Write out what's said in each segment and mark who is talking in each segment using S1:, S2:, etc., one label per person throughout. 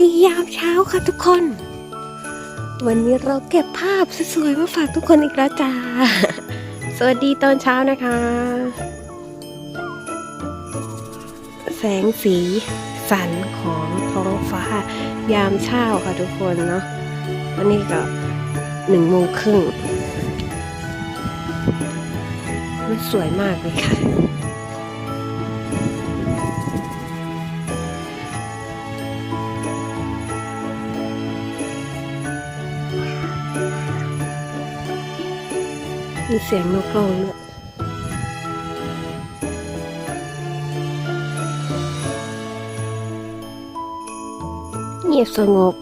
S1: ดียามเช้าค่ะทุกคน วันนี้เราเก็บภาพสวยๆมาฝากทุกคนอีกแล้วจ้า สวัสดีตอนเช้านะคะ แสงสีสันของท้องฟ้ายามเช้าค่ะทุกคนเนาะวันนี้ก็หนึ่งโมงครึ่งมันสวยมากเลยค่ะ มีเสียงนกร้องด้วยเงียบสงบ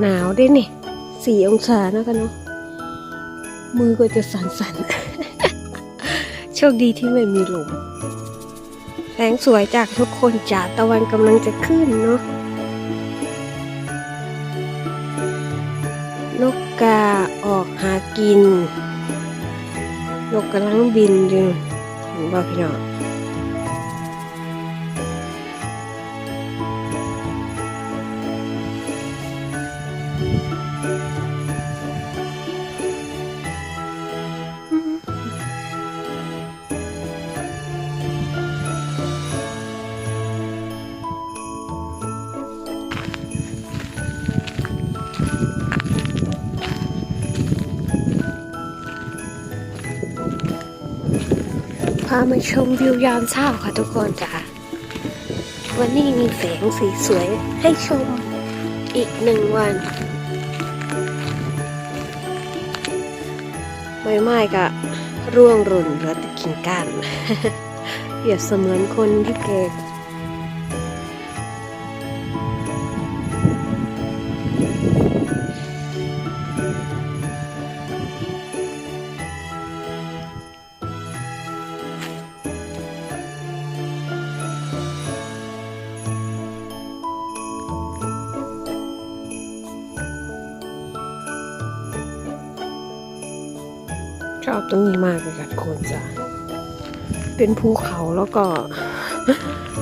S1: หนาวด้วยนี่สี่องศานะกันเนาะมือก็จะสั่นๆ โชคดีที่ไม่มีลมแสงสวยจากทุกคนจ่าตะวันกำลังจะขึ้นเนาะ นกกาออกหากิน นกกำลังบินอยู่เห็นบ่พี่น้อง พามาชมวิวยามเช้าค่ะทุกคนจ้ะวันนี้มีแสงสีสวยให้ชมอีกหนึ่งวันใบไม้ก็ร่วงหล่นเหลือแต่กิ่งก้านเปรียบเสมือนคนที่เก่ช อบตรงนี้มากเลยค่ะโคนจ้ะเป็นภูเขาแล้วก็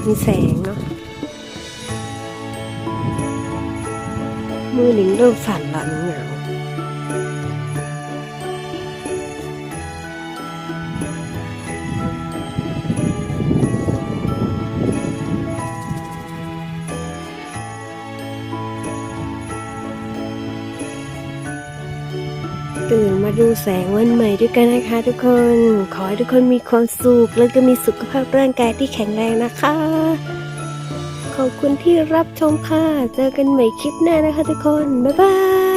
S1: มีแสงเนาะมือหนิงเริ่มสั่นละหนิงเหงาว มาดูแสงวันใหม่ด้วยกันนะคะ ทุกคน ขอให้ทุกคนมีความสุขแล้วก็มีสุขภาพร่างกายที่แข็งแรงนะคะ ขอบคุณที่รับชมค่ะ เจอกันใหม่คลิปหน้านะคะทุกคน บ๊ายบาย